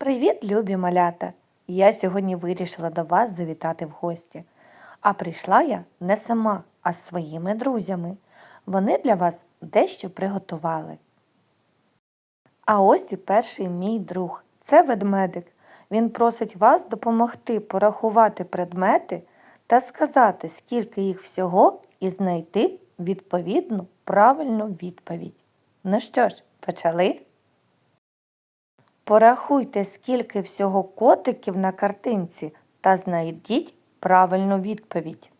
Привіт, любі малята! Я сьогодні вирішила до вас завітати в гості. А прийшла я не сама, а з своїми друзями. Вони для вас дещо приготували. А ось і перший мій друг це ведмедик. Він просить вас допомогти порахувати предмети та сказати, скільки їх всього, і знайти відповідну правильну відповідь. Ну що ж, почали? Порахуйте, скільки всього котиків на картинці та знайдіть правильну відповідь.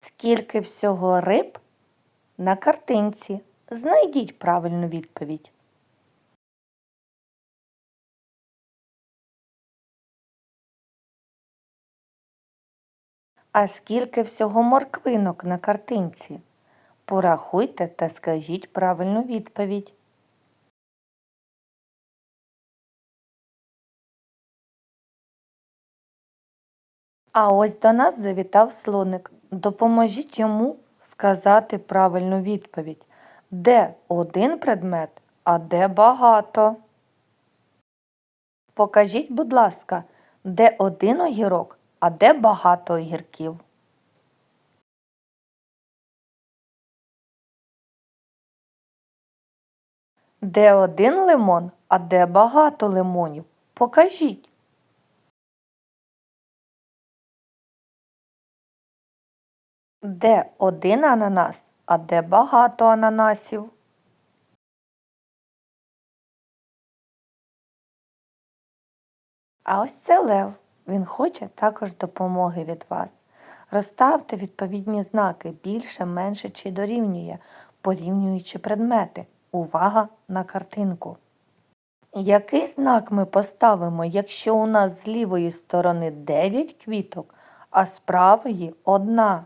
Скільки всього риб на картинці? Знайдіть правильну відповідь. А скільки всього морквинок на картинці? Порахуйте та скажіть правильну відповідь. А ось до нас завітав слоник. Допоможіть йому сказати правильну відповідь. Де один предмет, а де багато? Покажіть, будь ласка, де один огірок, а де багато огірків? Де один лимон, а де багато лимонів? Покажіть. Де один ананас, а де багато ананасів? А ось це Лев. Він хоче також допомоги від вас. Розставте відповідні знаки більше, менше чи дорівнює, порівнюючи предмети. Увага на картинку. Який знак ми поставимо, якщо у нас з лівої сторони 9 квіток, а з правої одна?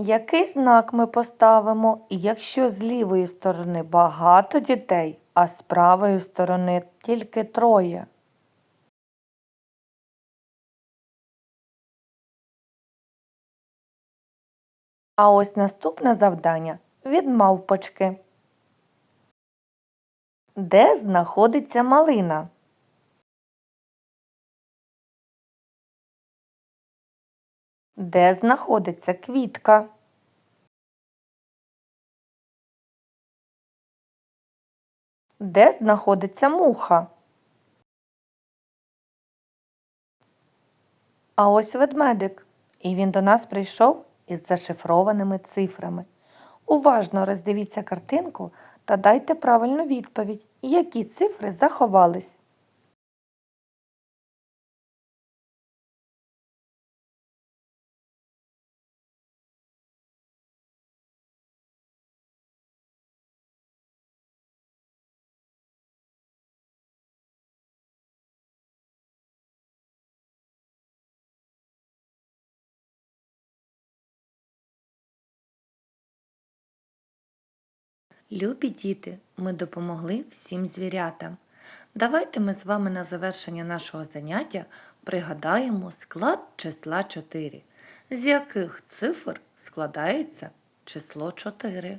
Який знак ми поставимо, якщо з лівої сторони багато дітей, а з правої сторони тільки троє? А ось наступне завдання від мавпочки. Де знаходиться малина? Де знаходиться квітка? Де знаходиться муха? А ось ведмедик. І він до нас прийшов із зашифрованими цифрами. Уважно роздивіться картинку та дайте правильну відповідь, які цифри заховались. Любі діти, ми допомогли всім звірятам. Давайте ми з вами на завершення нашого заняття пригадаємо склад числа 4, з яких цифр складається число 4.